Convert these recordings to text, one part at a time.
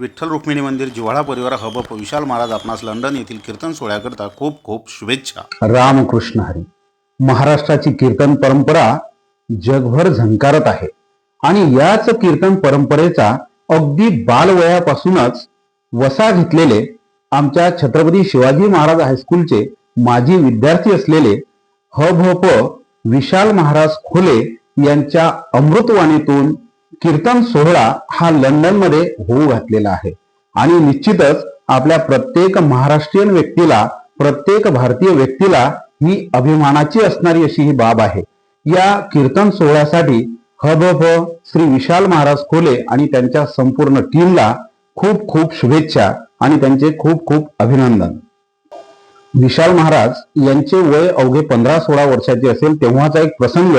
विठ्ठल रुक्मिणी मंदिर जिव्हाळा परिवार हब विशाल महाराज आपणास लंडन येथील कीर्तन सोहळ्याकरता खूप खूप शुभेच्छा. रामकृष्ण हरी. महाराष्ट्राची कीर्तन परंपरा जगभर झंकारत आहे. आणि याच कीर्तन परंपरेचा अगदी बालवयापासूनच वसा घेतलेले आमच्या छत्रपती शिवाजी महाराज हायस्कूलचे माजी विद्यार्थी असलेले ह भ प विशाल महाराज खोले यांच्या अमृतवाणीतून कीर्तन सोहळा हा लंडनमध्ये होऊ घातलेला आहे. आणि निश्चितच आपल्या प्रत्येक महाराष्ट्रीयन व्यक्तीला प्रत्येक भारतीय व्यक्तीला ही अभिमानाची असणारी अशी ही बाब आहे. या कीर्तन सोहळ्यासाठी हबभ श्री विशाल महाराज खोले आणि त्यांच्या संपूर्ण टीमला खूप खूप शुभेच्छा आणि त्यांचे खूप खूप अभिनंदन. विशाल महाराज यांचे वय अवघे पंधरा सोळा वर्षाचे असेल तेव्हाचा एक प्रसंग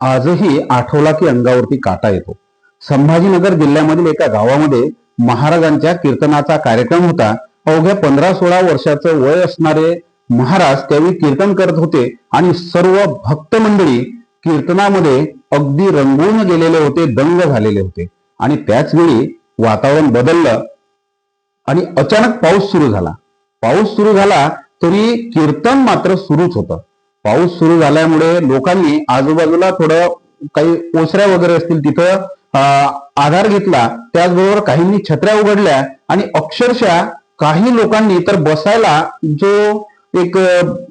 आजही आठवला की अंगावरती काटा येतो. संभाजीनगर जिल्ह्यामधील एका गावामध्ये महाराजांच्या कीर्तनाचा कार्यक्रम होता. अवघ्या पंधरा सोळा वर्षाचं वय असणारे महाराज त्यावेळी कीर्तन करत होते आणि सर्व भक्त मंडळी कीर्तनामध्ये अगदी रंगून गेलेले होते दंग झालेले होते. आणि त्याच वेळी वातावरण बदललं आणि अचानक पाऊस सुरू झाला. पाऊस सुरू झाला तरी कीर्तन मात्र सुरूच होतं. पाऊस सुरू झाल्यामुळे लोकांनी आजूबाजूला थोडं काही ओसऱ्या वगैरे असतील तिथं आधार घेतला त्याचबरोबर काहींनी छत्र्या उघडल्या आणि अक्षरशः काही लोकांनी तर बसायला जो एक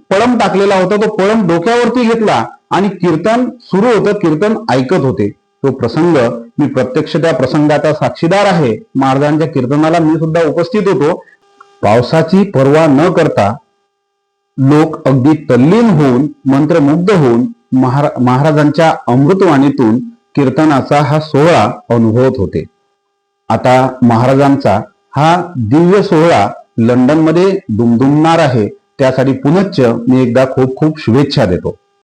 पळम टाकलेला होता तो पळम डोक्यावरती घेतला आणि कीर्तन सुरू होतं कीर्तन ऐकत होते. तो प्रसंग मी प्रत्यक्ष त्या प्रसंगाचा साक्षीदार आहे. महाराजांच्या कीर्तनाला मी सुद्धा उपस्थित होतो. पावसाची पर्वा न करता लोक अगदी तल्लीन होऊन मंत्रमुग्ध होऊन महारा महाराजांच्या अमृतवाणीतून कीर्तनाचा हा सोहळा अनुभवत होते. आता महाराजांचा हा दिव्य सोहळा लंडनमध्ये दुमदुमणार आहे. त्यासाठी पुनश्च मी एकदा खूप खूप शुभेच्छा देतो.